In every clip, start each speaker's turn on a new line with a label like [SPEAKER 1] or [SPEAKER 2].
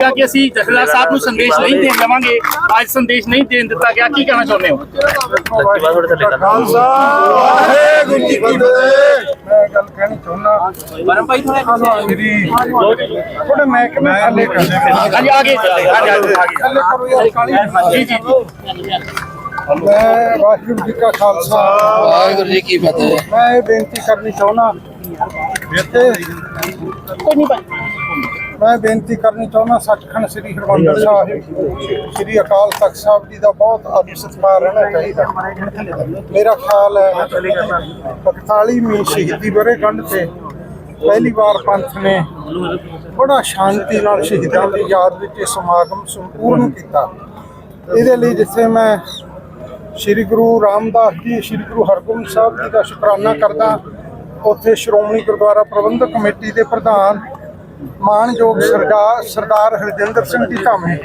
[SPEAKER 1] ਕਿਹਾ ਕਿ ਅਸੀਂ ਜਥੇਦਾਰ ਸਾਹਿਬ ਨੂੰ ਸੰਦੇਸ਼ ਨਹੀਂ ਦੇਣ ਦੇਵਾਂਗੇ ਅੱਜ ਸੰਦੇਸ਼ ਨਹੀਂ ਦੇਣ ਦਿੱਤਾ ਗਿਆ ਕੀ ਕਹਿਣਾ ਚਾਹੁੰਦੇ ਹੋ?
[SPEAKER 2] ਖਾਲਸਾ ਵਾਹਿਗੁਰੂ ਜੀ ਕੀ ਫਤਿਹ ਮੈਂ ਗੱਲ ਕਹਿਣੀ ਚਾਹੁੰਦਾ
[SPEAKER 1] ਪਰਮ ਭਾਈ ਥੋੜਾ
[SPEAKER 2] ਥੋੜੇ ਕਰ
[SPEAKER 1] ਹਾਂਜੀ ਆਗੇ ਜੀ ਜੀ
[SPEAKER 2] ਮੈਂ ਵਾਹਿਗੁਰੂ ਜੀ। ਕਾ ਖਾਲਸਾ
[SPEAKER 3] ਵਾਹਿਗੁਰੂ ਜੀ ਕੀ ਫਤਿਹ।
[SPEAKER 2] ਮੈਂ ਇਹ ਬੇਨਤੀ ਕਰਨੀ ਚਾਹੁੰਦਾ ਇੱਥੇ
[SPEAKER 1] ਕੋਈ ਨਹੀਂ
[SPEAKER 2] ਮੈਂ ਬੇਨਤੀ ਕਰਨੀ ਚਾਹੁੰਦਾ, ਸੱਚਖੰਡ ਸ੍ਰੀ ਹਰਿਮੰਦਰ ਸਾਹਿਬ, ਸ੍ਰੀ ਅਕਾਲ ਤਖਤ ਸਾਹਿਬ ਜੀ ਦਾ ਬਹੁਤ ਅਦਬ ਸਤਿਕਾਰ ਰਹਿਣਾ ਚਾਹੀਦਾ। ਮੇਰਾ ਖਿਆਲ ਹੈ 41ਵੀਂ ਸ਼ਹੀਦੀ ਵਰ੍ਹੇਗੰਢ ਤੇ, ਪਹਿਲੀ ਵਾਰ ਪੰਥ ਨੇ ਬੜਾ ਸ਼ਾਂਤੀ ਨਾਲ ਸ਼ਹੀਦਾਂ ਦੀ ਯਾਦ ਵਿੱਚ ਇਹ ਸਮਾਗਮ ਸੰਪੂਰਨ ਕੀਤਾ। ਇਹਦੇ ਲਈ ਜਿੱਥੇ ਮੈਂ ਸ੍ਰੀ ਗੁਰੂ ਰਾਮਦਾਸ ਜੀ, ਸ੍ਰੀ ਗੁਰੂ ਹਰਗੋਬਿੰਦ ਸਾਹਿਬ ਜੀ ਦਾ ਸ਼ੁਕਰਾਨਾ ਕਰਦਾ, ਉੱਥੇ ਸ਼੍ਰੋਮਣੀ ਗੁਰਦੁਆਰਾ ਪ੍ਰਬੰਧਕ ਕਮੇਟੀ ਦੇ ਪ੍ਰਧਾਨ ਮਾਨਯੋਗ ਸਰਦਾਰ ਸਰਦਾਰ ਹਰਜਿੰਦਰ ਸਿੰਘ ਜੀ ਧਾਮੇ।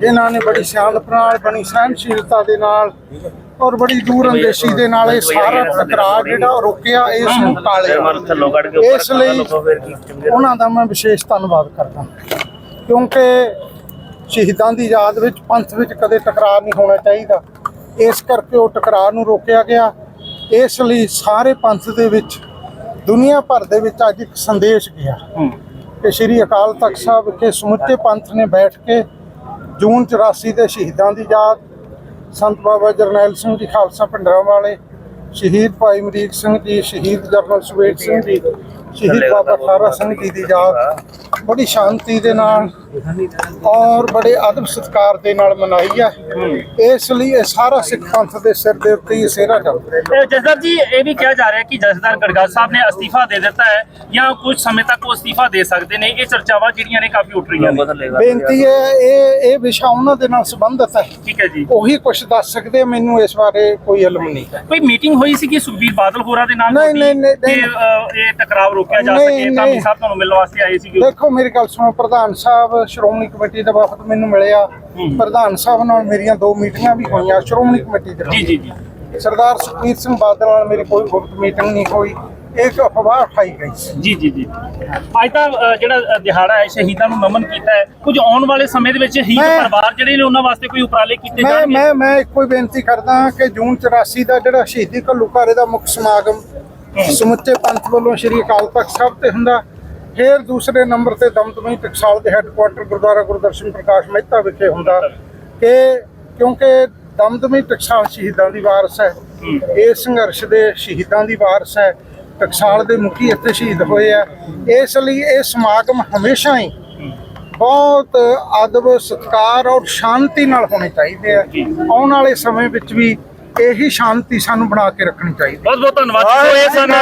[SPEAKER 2] ਜਿਨ੍ਹਾਂ ਨੇ ਬੜੀ ਸਿਆਣਪ ਨਾਲ ਬੜੀ ਸਹਿਨਸ਼ੀਲਤਾ ਦੇ ਨਾਲ ਔਰ ਬੜੀ ਦੂਰ ਅੰਦੇਸ਼ੀ ਦੇ ਨਾਲ ਇਹ ਸਾਰਾ ਟਕਰਾਅ ਜਿਹੜਾ ਰੋਕਿਆ ਇਸ ਨੂੰ ਟਾਲਿਆ ਇਸ ਲਈ ਉਹਨਾਂ ਦਾ ਮੈਂ ਵਿਸ਼ੇਸ਼ ਧੰਨਵਾਦ ਕਰਦਾ। ਕਿਉਂਕਿ ਸ਼ਹੀਦਾਂ ਦੀ ਯਾਦ ਵਿੱਚ, ਪੰਥ ਵਿੱਚ ਕਦੇ ਟਕਰਾਅ ਨਹੀਂ ਹੋਣਾ ਚਾਹੀਦਾ। ਇਸ ਕਰਕੇ ਉਹ ਟਕਰਾਅ ਨੂੰ ਰੋਕਿਆ ਗਿਆ। ਇਸ ਲਈ ਸਾਰੇ ਪੰਥ ਦੇ ਵਿੱਚ, ਦੁਨੀਆ ਭਰ ਦੇ ਵਿੱਚ ਅੱਜ ਇੱਕ ਸੰਦੇਸ਼ ਗਿਆ। ਕਿ ਸ੍ਰੀ ਅਕਾਲ ਤਖਤ ਸਾਹਿਬ ਵਿਖੇ ਸਮੁੱਚੇ ਪੰਥ ਨੇ ਬੈਠ ਕੇ ਜੂਨ 84 ਦੇ ਸ਼ਹੀਦਾਂ ਦੀ ਯਾਦ, ਸੰਤ ਬਾਬਾ ਜਰਨੈਲ ਸਿੰਘ ਜੀ, ਖਾਲਸਾ ਭਿੰਡਰਾਂ ਵਾਲੇ, ਸ਼ਹੀਦ ਭਾਈ ਅਮਰੀਕ ਸਿੰਘ ਜੀ, ਸ਼ਹੀਦ ਜਰਨਲ ਸੁਵੇਦ ਸਿੰਘ ਜੀ ਸ਼ਹੀਦ ਬਾਬਾ ਖਾਰਾ ਸਿੰਘ ਜੀ ਦੀ ਯਾਦ ਬੜੀ ਸ਼ਾਂਤੀ ਦੇ ਨਾਲ ਔਰ ਬੜੇ ਅਦਬ ਸਤਿਕਾਰ ਦੇ ਨਾਲ ਮਨਾਈ ਹੈ। ਇਸ ਲਈ ਇਹ ਸਾਰਾ ਸਿੱਖ ਪੰਥ ਦੇ ਸਿਰ ਦੇ ਉੱਤੇ ਹੀ ਸਿਹਰਾ ਚੱਲਦਾ ਹੈ
[SPEAKER 1] ਇਹ ਜਸਦਰ ਜੀ ਇਹ ਵੀ ਕਿਹਾ ਜਾ ਰਿਹਾ ਹੈ ਕਿ ਜਸਦਾਰ ਗੜਗੜ ਸਾਹਿਬ ਨੇ ਅਸਤੀਫਾ ਦੇ ਦਿੱਤਾ ਹੈ ਜਾਂ ਕੁਝ ਸਮੇਂ ਤੱਕ ਉਹ ਅਸਤੀਫਾ ਦੇ ਸਕਦੇ ਨੇ। ਇਹ ਚਰਚਾਵਾਂ ਜਿਹੜੀਆਂ ਨੇ ਕਾਫੀ ਉੱਠ ਰਹੀਆਂ ਨੇ।
[SPEAKER 2] ਬੇਨਤੀ ਹੈ ਇਹ ਇਹ ਵਿਸ਼ਾ ਉਹਨਾਂ ਦੇ ਨਾਲ ਸੰਬੰਧਿਤ ਹੈ।
[SPEAKER 1] ਠੀਕ ਹੈ ਜੀ।
[SPEAKER 2] ਉਹੀ ਕੁਝ ਦੱਸ ਸਕਦੇ ਆ, ਮੈਨੂੰ ਇਸ ਬਾਰੇ ਕੋਈ ਇਲਮ ਨਹੀਂ ਹੈ।
[SPEAKER 1] ਕੋਈ ਮੀਟਿੰਗ ਹੋਈ ਸੀ ਕਿ ਸੁਖਬੀਰ ਬਾਦਲ ਹੋਰਾਂ ਦੇ ਨਾਲ
[SPEAKER 2] ਨਹੀਂ, ਨਹੀਂ,
[SPEAKER 1] ਇਹ ਟਕਰਾਵ ਰੋਕਿਆ ਜਾ
[SPEAKER 2] ਨਹੀਂ,
[SPEAKER 1] ਸਕੇ ਤਾਂ
[SPEAKER 2] ਨਹੀਂ।
[SPEAKER 1] ਸਾਹਿਬ ਤੁਹਾਨੂੰ ਮਿਲਣ ਵਾਸਤੇ ਆਏ ਸੀਗੇ।
[SPEAKER 2] ਦੇਖੋ ਮੇਰੀ ਗੱਲ ਸੁਣੋ ਪ੍ਰਧਾਨ ਸਾਹਿਬ ਸ਼੍ਰੋਮਣੀ ਕਮੇਟੀ ਦਾ ਵਫਦ ਮੈਨੂੰ ਮਿਲਿਆ। ਪ੍ਰਧਾਨ ਸਾਹਿਬ ਨਾਲ ਮੇਰੀਆਂ ਦੋ ਮੀਟਿੰਗਾਂ ਵੀ ਹੋਈਆਂ ਸ਼੍ਰੋਮਣੀ ਕਮੇਟੀ ਦੇ ਨਾਲ।
[SPEAKER 1] ਜੀ ਜੀ ਜੀ।
[SPEAKER 2] ਸਰਦਾਰ ਸੁਖਬੀਰ ਸਿੰਘ ਬਾਦਲ ਨਾਲ ਮੇਰੀ ਕੋਈ ਗੁਪਤ ਮੀਟਿੰਗ ਨਹੀਂ ਹੋਈ। ਇੱਕ ਅਫਵਾਹ ਉਠਾਈ ਗਈ ਸੀ।
[SPEAKER 1] ਜੀ ਜੀ ਜੀ। ਅੱਜ ਤਾਂ ਅ, ਜਿਹੜਾ ਅ, ਦਿਹਾੜਾ ਹੈ ਸ਼ਹੀਦਾਂ ਨੂੰ ਨਮਨ ਕੀਤਾ ਹੈ। ਕੁਝ ਆਉਣ ਵਾਲੇ ਸਮੇਂ ਦੇ ਵਿੱਚ
[SPEAKER 2] ਮੈਂ-
[SPEAKER 1] ਪਰਿਵਾਰ ਜਿਹੜੇ ਨੇ ਉਹਨਾਂ ਵਾਸਤੇ ਕੋਈ ਉਪਰਾਲੇ ਕੀਤੇ
[SPEAKER 2] ਮੈਂ
[SPEAKER 1] ਜਾਣਗੇ?
[SPEAKER 2] ਮੈਂ ਮੈਂ ਇੱਕੋ ਹੀ ਬੇਨਤੀ ਕਰਦਾ ਕਿ ਜੂਨ 84 ਦਾ ਜਿਹੜਾ ਸ਼ਹੀਦੀ ਘੱਲੂਘਾਰੇ ਦਾ ਮੁੱਖ ਸਮਾਗਮ ਸਮੁੱਚੇ ਪੰਥ ਵੱਲੋਂ ਸ਼੍ਰੀ ਅਕਾਲ ਤਖਤ ਸਾਹਿਬ ਤੇ ਹੁੰਦਾ ਫਿਰ ਦੂਸਰੇ ਨੰਬਰ ਤੇ ਦਮਦਮੀ ਟਕਸਾਲ ਦੇ ਹੈੱਡਕੁਆਟਰ ਗੁਰਦੁਆਰਾ ਗੁਰਦਰਸ਼ਨ ਪ੍ਰਕਾਸ਼ ਮਹਿਤਾ ਵਿਖੇ ਹੁੰਦਾ ਕਿ ਕਿਉਂਕਿ ਦਮਦਮੀ ਟਕਸਾਲ ਸ਼ਹੀਦਾਂ ਦੀ ਵਾਰਸ ਹੈ ਇਹ ਸੰਘਰਸ਼ ਦੇ ਸ਼ਹੀਦਾਂ ਦੀ ਵਾਰਸ ਹੈ ਟਕਸਾਲ ਦੇ ਮੁਖੀ ਇੱਥੇ ਸ਼ਹੀਦ ਹੋਏ ਆ। ਇਸ ਲਈ ਇਹ ਸਮਾਗਮ ਹਮੇਸ਼ਾ ਹੀ ਬਹੁਤ ਅਦਬ ਸਤਿਕਾਰ ਔਰ ਸ਼ਾਂਤੀ ਨਾਲ ਹੋਣੇ ਚਾਹੀਦੇ ਆ। ਆਉਣ ਵਾਲੇ ਸਮੇਂ ਵਿੱਚ ਵੀ ਇਹੀ ਸ਼ਾਂਤੀ ਸਾਨੂੰ ਬਣਾ ਕੇ ਰੱਖਣੀ ਚਾਹੀਦੀ।
[SPEAKER 1] ਬਹੁਤ ਬਹੁਤ ਧੰਨਵਾਦ ਜੀ ਸੋ ਇਹ ਸਨ